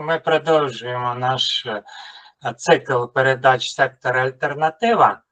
Ми продовжуємо наш е, цикл передач сектора Альтернатива.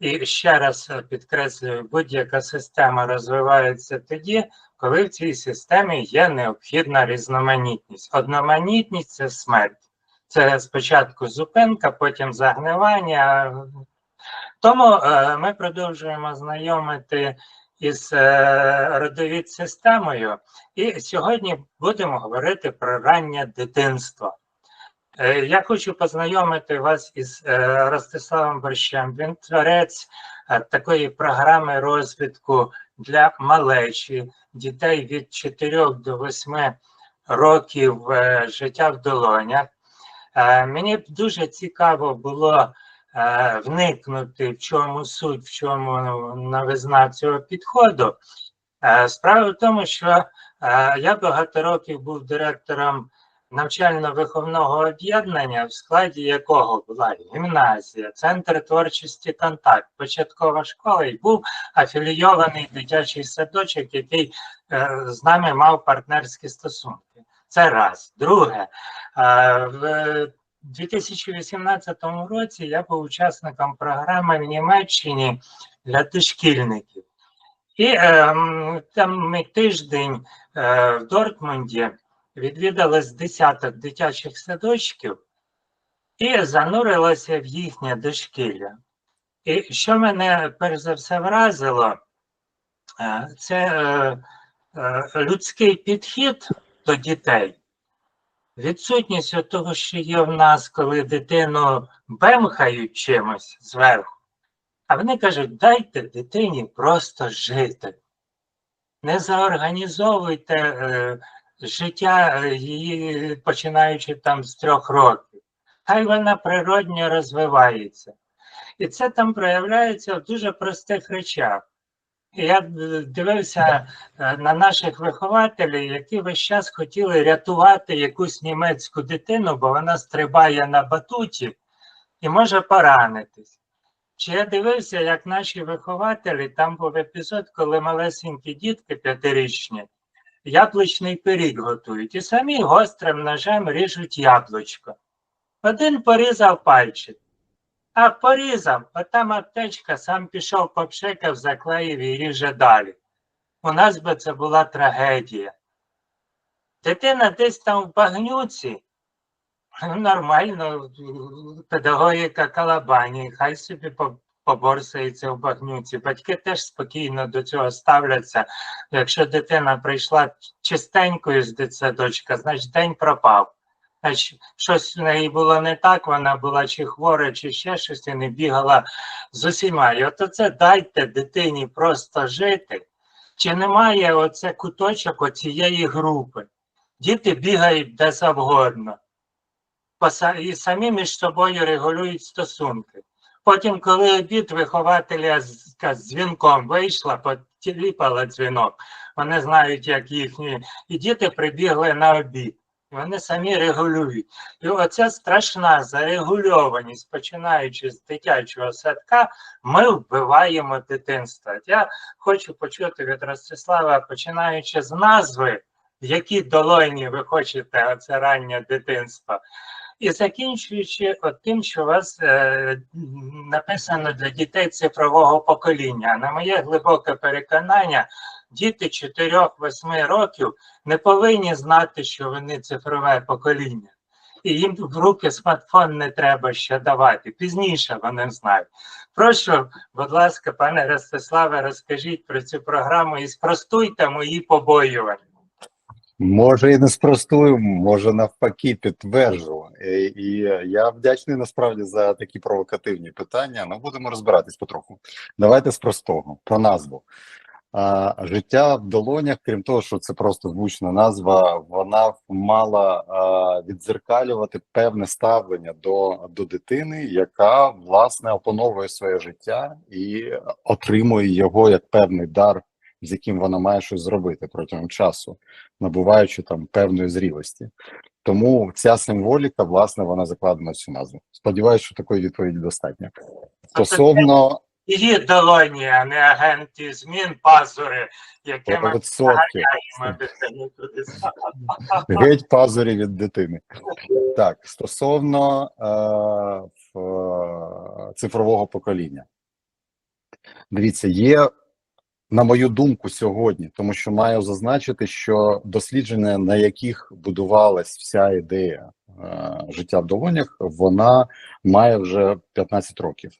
І ще раз е, підкреслюю, будь-яка система розвивається тоді, коли в цій системі є необхідна різноманітність. Одноманітність це смерть. Це спочатку зупинка, потім загнивання. Тому е, ми продовжуємо знайомити із е, родовід системою. І сьогодні будемо говорити про раннє дитинство. Е, Я хочу познайомити вас із е, Ростиславом Борщем. Він творець такої програми розвитку для малечі, дітей від 4 до 8 років життя в долонях. Мені дуже цікаво було вникнути, в чому суть, в чому новизна цього підходу. Е, Справа в тому, що е, я багато років був директором навчально-виховного об'єднання, в складі якого була гімназія, центр творчості контакт, початкова школа і був афілійований дитячий садочок, який е, з нами мав партнерські стосунки. Це раз. Друге, е, в 2018 році я був учасником програми в Німеччині для дошкільників. І е, там ми тиждень е, в Дортмунді відвідали з десяток дитячих садочків і занурилося в їхнє дошкілля. І що мене перш за все вразило, е, це е, е, людський підхід до дітей. Відсутність того, що є в нас, коли дитину бемхають чимось зверху, а вони кажуть, дайте дитині просто жити. Не заорганізовуйте е, життя е, її, починаючи там з трьох років. Хай вона природньо розвивається. І це там проявляється в дуже простих речах. Я е, дивився е, на наших вихователів, які весь час хотіли рятувати якусь німецьку дитину, бо вона стрибає на батуті і може поранитись. Чи я дивився, як наші вихователі, там був епізод, коли малесенькі дітки п'ятирічні яблучний пиріг готують і самі гострим ножем ріжуть яблучко. Один порізав пальчик, а порізав, а аптечка сам пішов, попшикав, заклеїв і ріже далі. У нас би це була трагедія. Дитина десь там в багнюці, ну, нормально, педагогіка калабані, хай собі поборсається в багнюці. Батьки теж спокійно до цього ставляться. Якщо дитина прийшла чистенькою з дитсадочка, значить день пропав. Щось в неї було не так, вона була чи хвора, чи ще щось, і не бігала з усіма. І от це дайте дитині просто жити. Чи немає оце куточок оцієї групи? Діти бігають де завгодно. І самі між собою регулюють стосунки. Потім, коли обід вихователя з дзвінком вийшла, потіліпала дзвінок, вони знають, як їхні, і діти прибігли на обід. Вони самі регулюють. І оця страшна зарегульованість, починаючи з дитячого садка, ми вбиваємо дитинство. Я хочу почути від Ростислава, починаючи з назви, в якій долоні ви хочете оце раннє дитинство. І закінчуючи тим, що у вас е, написано для дітей цифрового покоління. На моє глибоке переконання, діти 4-8 років не повинні знати, що вони цифрове покоління. І їм в руки смартфон не треба ще давати. Пізніше вони знають. Прошу, будь ласка, пане Ростиславе, розкажіть про цю програму і спростуйте мої побоювання. Може і не спростую, може навпаки підтверджу. І, і я вдячний насправді за такі провокативні питання. Ну будемо розбиратись потроху. Давайте з простого про назву. А, життя в долонях, крім того, що це просто звучна назва, вона мала а, віддзеркалювати певне ставлення до, до дитини, яка власне опановує своє життя і отримує його як певний дар, з яким вона має щось зробити протягом часу набуваючи там певної зрілості. Тому ця символіка, власне, вона закладена в цю назву. Сподіваюся, що такої відповіді достатньо. Стосовно її долоні, а не агенти змін, пазури, якими ми відсотків. дитину туди. Геть пазурі від дитини. Так, стосовно е, е, цифрового покоління. Дивіться, є, на мою думку, сьогодні, тому що маю зазначити, що дослідження, на яких будувалась вся ідея е, життя в долонях, вона має вже 15 років.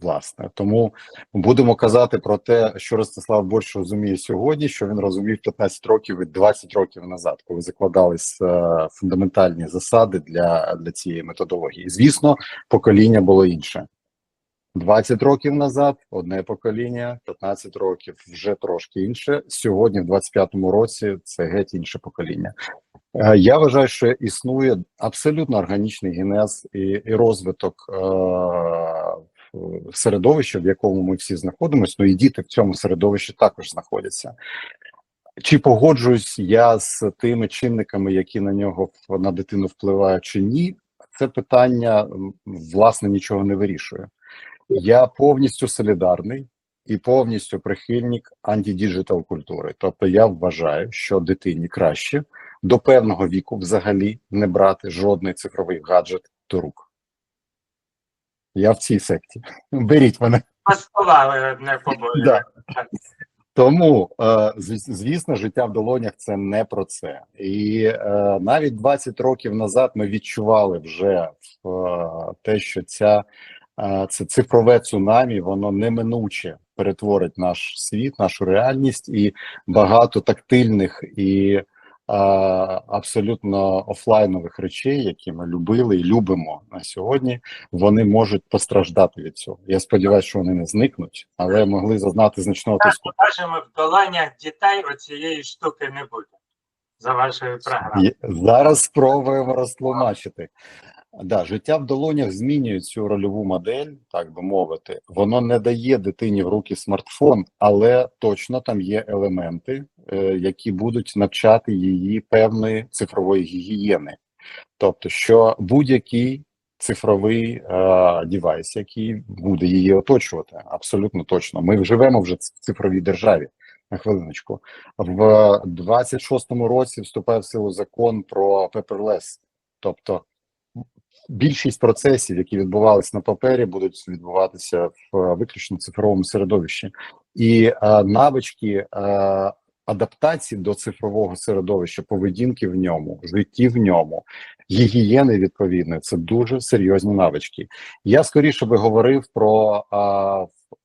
Власне, тому будемо казати про те, що Ростислав Борщ розуміє сьогодні, що він розумів 15 років і 20 років назад, коли закладались е, фундаментальні засади для, для цієї методології. Звісно, покоління було інше. 20 років назад одне покоління, 15 років вже трошки інше. Сьогодні, в 25-му році, це геть інше покоління. Е, Я вважаю, що існує абсолютно органічний генез і, і розвиток е, середовища, в якому ми всі знаходимося. Ну і діти в цьому середовищі також знаходяться. Чи погоджуюсь я з тими чинниками, які на нього на дитину впливають, чи ні? Це питання власне нічого не вирішує. Я повністю солідарний і повністю прихильник антидіджитал культури. Тобто, я вважаю, що дитині краще до певного віку взагалі не брати жодний цифровий гаджет до рук. Я в цій секті. Беріть мене. Пасували одне побоє. Да. Тому, е, звісно, життя в долонях це не про це. І е, навіть 20 років назад ми відчували вже е, те, що ця це цифрове цунамі, воно неминуче перетворить наш світ, нашу реальність, і багато тактильних і абсолютно офлайнових речей, які ми любили і любимо на сьогодні, вони можуть постраждати від цього. Я сподіваюся, що вони не зникнуть, але могли зазнати значного тиску. Бачимо, в дітей оцієї штуки не буде. За вашою програмою. Зараз спробуємо розтлумачити. Да, життя в долонях змінює цю рольову модель, так би мовити. Воно не дає дитині в руки смартфон, але точно там є елементи, е, які будуть навчати її певної цифрової гігієни. Тобто, що будь-який цифровий е, девайс, який буде її оточувати, абсолютно точно. Ми живемо вже в цифровій державі. На хвилиночку. В 26-му році вступає в силу закон про paperless. Тобто більшість процесів, які відбувалися на папері, будуть відбуватися в е, виключно цифровому середовищі, і е, навички е, адаптації до цифрового середовища, поведінки в ньому, житті в ньому, гігієни відповідно, це дуже серйозні навички. Я скоріше би говорив про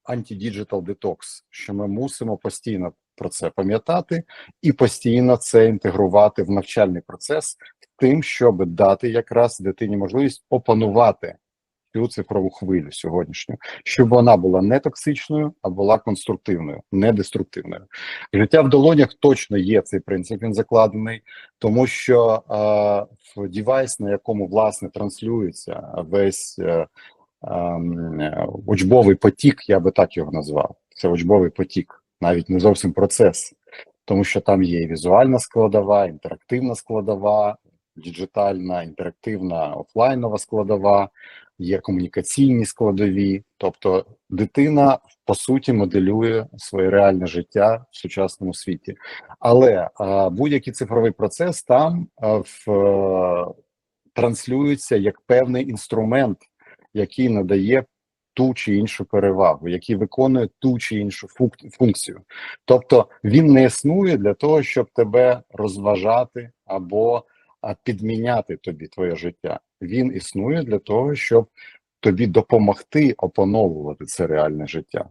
антидіджитал детокс, що ми мусимо постійно про це пам'ятати і постійно це інтегрувати в навчальний процес тим, щоб дати якраз дитині можливість опанувати цю цифрову хвилю сьогоднішню, щоб вона була не токсичною, а була конструктивною, не деструктивною. Життя в долонях точно є цей принцип. Він закладений, тому що е, в девайс, на якому власне транслюється весь е, е, учбовий потік, я би так його назвав. Це учбовий потік, навіть не зовсім процес, тому що там є і візуальна складова, інтерактивна складова, діджитальна, інтерактивна офлайнова складова, є комунікаційні складові. Тобто дитина по суті моделює своє реальне життя в сучасному світі. Але будь-який цифровий процес там в, е, транслюється як певний інструмент, який надає ту чи іншу перевагу, який виконує ту чи іншу функцію. Тобто він не існує для того, щоб тебе розважати або підміняти тобі твоє життя. Він існує для того, щоб тобі допомогти опановувати це реальне життя.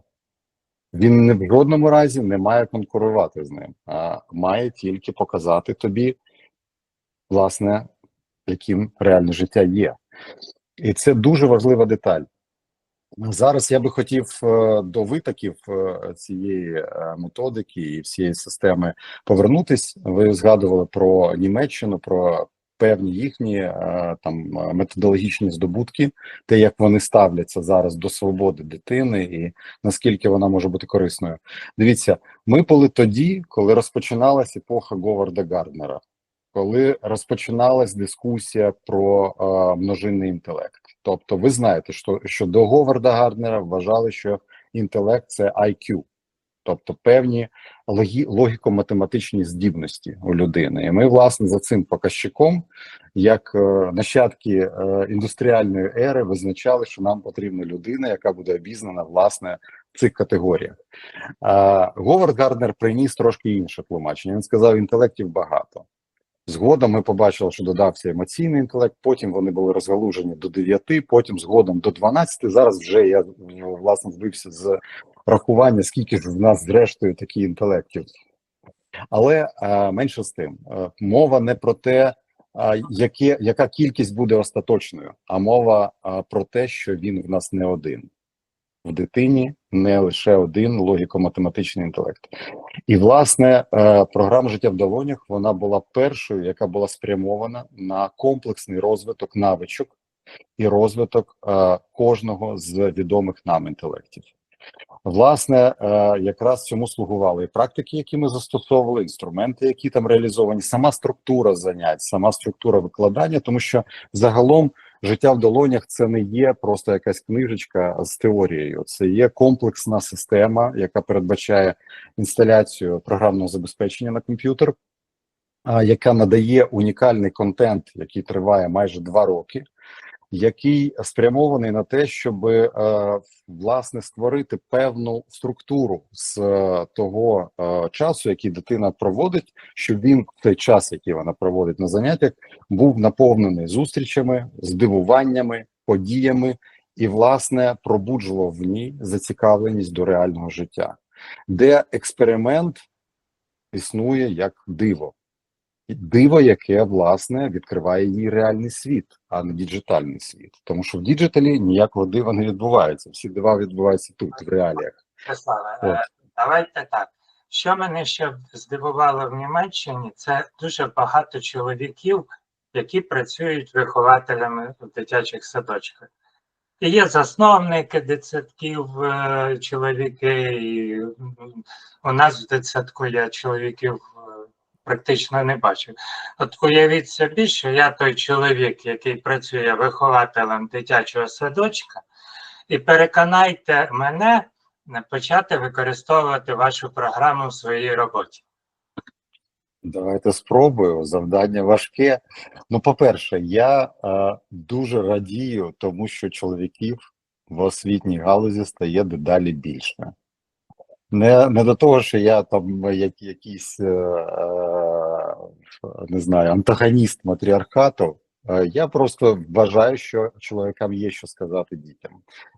Він не в жодному разі не має конкурувати з ним, а має тільки показати тобі, власне, яким реальне життя є. І це дуже важлива деталь. Зараз я би хотів е, до витоків е, цієї е, методики і всієї системи повернутись. Ви згадували про Німеччину, про певні їхні там методологічні здобутки, те, як вони ставляться зараз до свободи дитини, і наскільки вона може бути корисною. Дивіться, ми були тоді, коли розпочиналась епоха Говарда Гарднера. Коли розпочиналась дискусія про е, множинний інтелект. Тобто, ви знаєте, що, що до Говарда Гарднера вважали, що інтелект це IQ, тобто певні логі, логіко-математичні здібності у людини. І ми, власне, за цим показчиком, як е, нащадки е, індустріальної ери, визначали, що нам потрібна людина, яка буде обізнана власне в цих категоріях. Говард Гарднер приніс трошки інше тлумачення. Він сказав, інтелектів багато. Згодом ми побачили, що додався емоційний інтелект, потім вони були розгалужені до 9, потім згодом до 12. Зараз вже я власне збився з рахування, скільки ж в нас зрештою такі інтелектів. Але е, менше з тим, е, мова не про те, е, яке, яка кількість буде остаточною, а мова е, про те, що він в нас не один. В дитині не лише один логіко-математичний інтелект. І, власне, е, програма життя в долонях вона була першою, яка була спрямована на комплексний розвиток навичок і розвиток е, кожного з відомих нам інтелектів. Власне, е, якраз цьому слугували і практики, які ми застосовували, інструменти, які там реалізовані, сама структура занять, сама структура викладання, тому що загалом життя в долонях це не є просто якась книжечка з теорією, це є комплексна система, яка передбачає інсталяцію програмного забезпечення на комп'ютер, яка надає унікальний контент, який триває майже два роки. Який спрямований на те, щоб е, власне створити певну структуру з е, того е, часу, який дитина проводить, щоб він в той час, який вона проводить на заняттях, був наповнений зустрічами, здивуваннями, подіями, і власне пробуджував в ній зацікавленість до реального життя, де експеримент існує як диво. Диво, яке власне відкриває їй реальний світ, а не діджитальний світ. Тому що в діджиталі ніякого дива не відбувається. Всі дива відбуваються тут, в реаліях. Ярославе, е, давайте так. Що мене ще здивувало в Німеччині, це дуже багато чоловіків, які працюють вихователями в дитячих садочках. І є засновники дитсадків, е, чоловіки, і у нас в дитсадку я чоловіків практично не бачив. От уявіть собі, що я той чоловік, який працює вихователем дитячого садочка, і переконайте мене не почати використовувати вашу програму в своїй роботі. Давайте спробую. Завдання важке. Ну, по-перше, я е, дуже радію, тому що чоловіків в освітній галузі стає дедалі більше. Не, не до того, що я там як, якийсь е, е, не знаю, антагоніст матріархату. Е, Я просто вважаю, що чоловікам є що сказати дітям,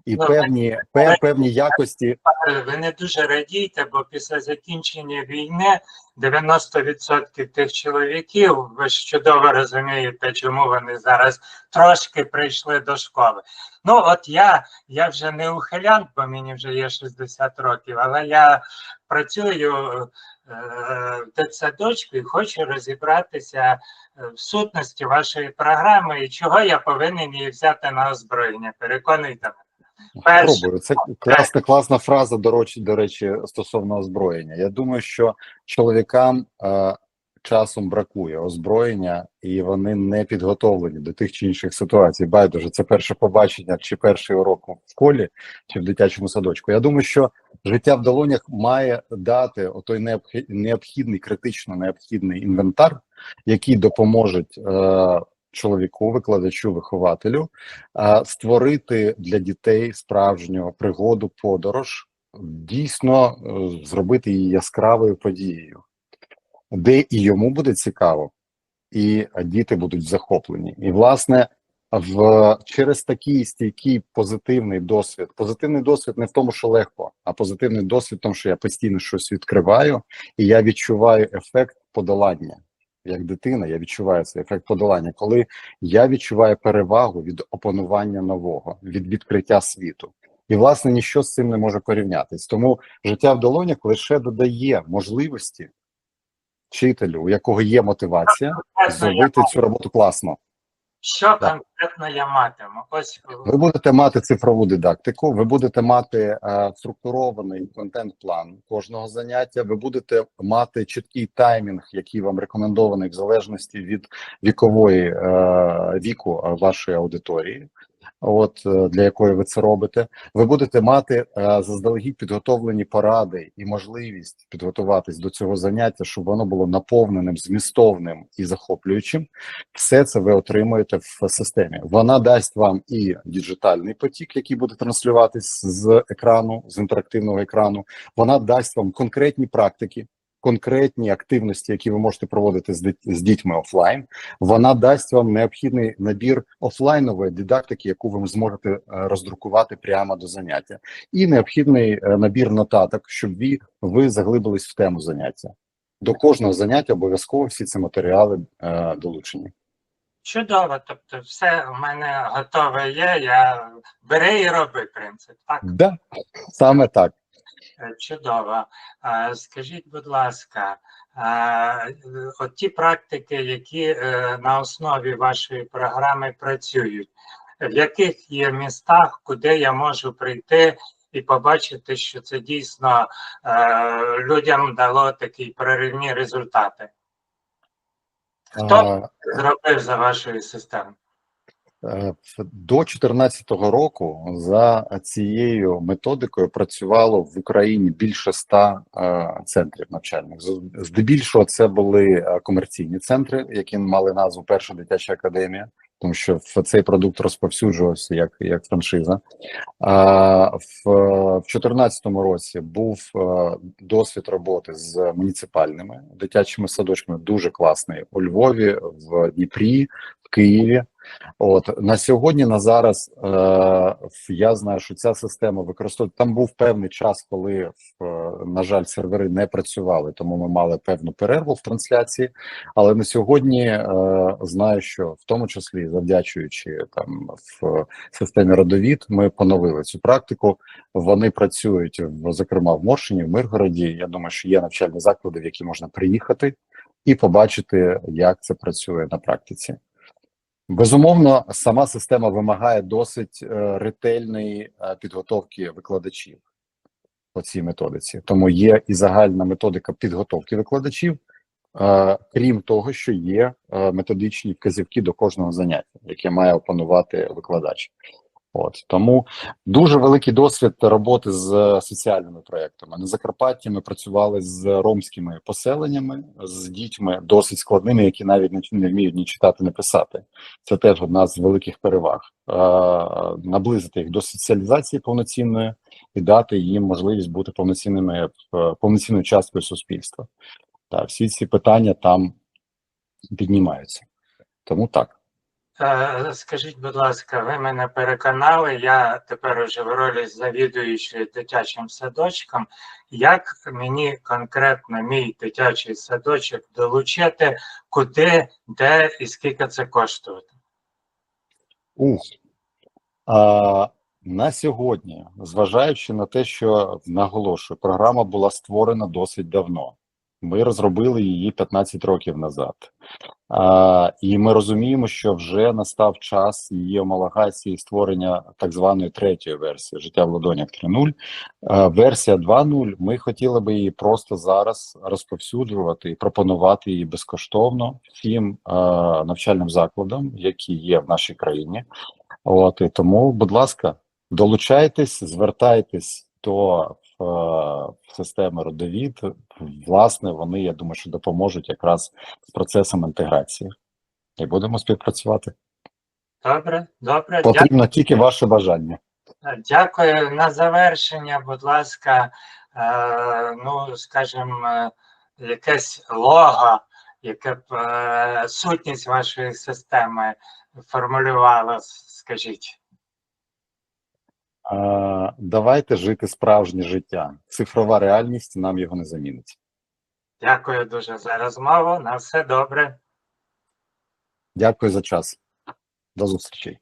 і Ну, певні, пе- певні якості Ви не дуже радійте, бо після закінчення війни 90% тих чоловіків, ви ж чудово розумієте, чому вони зараз трошки прийшли до школи. Ну, от я, я вже не ухилянт, бо мені вже є 60 років, але я працюю дитсадочку і хочу розібратися е, в сутності вашої програми і чого я повинен її взяти на озброєння. Переконуйте мене. Пробую. Це класна, класна фраза, до речі, до речі, стосовно озброєння. Я думаю, що чоловікам е, часом бракує озброєння, і вони не підготовлені до тих чи інших ситуацій. Байдуже, це перше побачення, чи перший урок в школі, чи в дитячому садочку. Я думаю, що життя в долонях має дати отой необхідний, критично необхідний інвентар, який допоможе е, чоловіку, викладачу, вихователю а, створити для дітей справжню пригоду, подорож, дійсно е, зробити її яскравою подією, де і йому буде цікаво, і діти будуть захоплені. І, власне, в через такий стійкий позитивний досвід. Позитивний досвід не в тому, що легко, а позитивний досвід в тому, що я постійно щось відкриваю, і я відчуваю ефект подолання. Як дитина, я відчуваю цей ефект подолання, коли я відчуваю перевагу від опанування нового, від відкриття світу. І, власне, ніщо з цим не може порівнятись. Тому життя в долонях лише додає можливості вчителю, у якого є мотивація, зробити цю роботу класно. Що конкретно я матиму? Ось Ви будете мати цифрову дидактику, ви будете мати е, структурований контент-план кожного заняття. Ви будете мати чіткий таймінг, який вам рекомендований в залежності від вікової е, віку е, вашої аудиторії. От е, для якої ви це робите, ви будете мати е, заздалегідь підготовлені поради і можливість підготуватись до цього заняття, щоб воно було наповненим, змістовним і захоплюючим. Все це ви отримуєте в системі. Вона дасть вам і діджитальний потік, який буде транслюватись з екрану, з інтерактивного екрану. Вона дасть вам конкретні практики, конкретні активності, які ви можете проводити з, дітьми офлайн. Вона дасть вам необхідний набір офлайнової дидактики, яку ви зможете е, роздрукувати прямо до заняття, і необхідний е, набір нотаток, щоб ви, ви заглибились в тему заняття. До кожного заняття обов'язково всі ці матеріали е, долучені. чудово. Тобто, все в мене готове є. Я бери і роби принцип. Так, Да, саме так. Е, чудово. Е, Скажіть, будь ласка, е, от ті практики, які на основі вашої програми працюють, в яких є містах, куди я можу прийти і побачити, що це дійсно людям дало такі проривні результати? Хто зробив за вашою системою? Е, До 2014 року за цією методикою працювало в Україні більше ста е, центрів навчальних. Здебільшого це були е, комерційні центри, які мали назву Перша дитяча академія, тому що цей продукт розповсюджувався як, як франшиза. А в, в 2014 році був досвід роботи з муніципальними дитячими садочками, дуже класний у Львові, в Дніпрі, в Києві. От на сьогодні, на зараз, е, я знаю, що ця система використовує. Там був певний час, коли е, на жаль, сервери не працювали, тому ми мали певну перерву в трансляції. Але на сьогодні е, знаю, що в тому числі завдячуючи там в системі родовід, ми поновили цю практику. Вони працюють в зокрема в Моршині, в Миргороді. Я думаю, що є навчальні заклади, в які можна приїхати і побачити, як це працює на практиці. Безумовно, сама система вимагає досить е, ретельної е, підготовки викладачів по цій методиці. Тому є і загальна методика підготовки викладачів, е, крім того, що є методичні вказівки до кожного заняття, яке має опанувати викладач. От тому дуже великий досвід роботи з е, соціальними проектами. На Закарпатті ми працювали з ромськими поселеннями, з дітьми досить складними, які навіть не, вміють ні читати, ні писати. Це теж одна з великих переваг. Е, наблизити їх до соціалізації повноцінної і дати їм можливість бути повноцінними е, повноцінною часткою суспільства. Та всі ці питання там піднімаються. Тому так. Е, Скажіть, будь ласка, ви мене переконали, я тепер уже в ролі завідуючої дитячим садочком. Як мені конкретно мій дитячий садочок долучити, куди, де і скільки це коштує? Ух. А, на сьогодні, зважаючи на те, що наголошую, програма була створена досить давно. Ми розробили її 15 років назад. А, і ми розуміємо, що вже настав час її омалагації створення так званої третьої версії життя в ладонях 3.0. А, версія 2.0, ми хотіли би її просто зараз розповсюджувати і пропонувати її безкоштовно всім а, навчальним закладам, які є в нашій країні. От і тому, будь ласка, долучайтесь, звертайтесь до системи родовід. Власне, вони, я думаю, що допоможуть якраз з процесом інтеграції. І будемо співпрацювати. Добре, добре. Потрібно тільки ваше бажання. Дякую. На завершення, будь ласка, е, ну, скажімо, е, якесь лого, яке б е, сутність вашої системи формулювало, скажіть. Давайте жити справжнє життя. Цифрова реальність нам його не замінить. Дякую дуже за розмову. На все добре. Дякую за час. До зустрічі.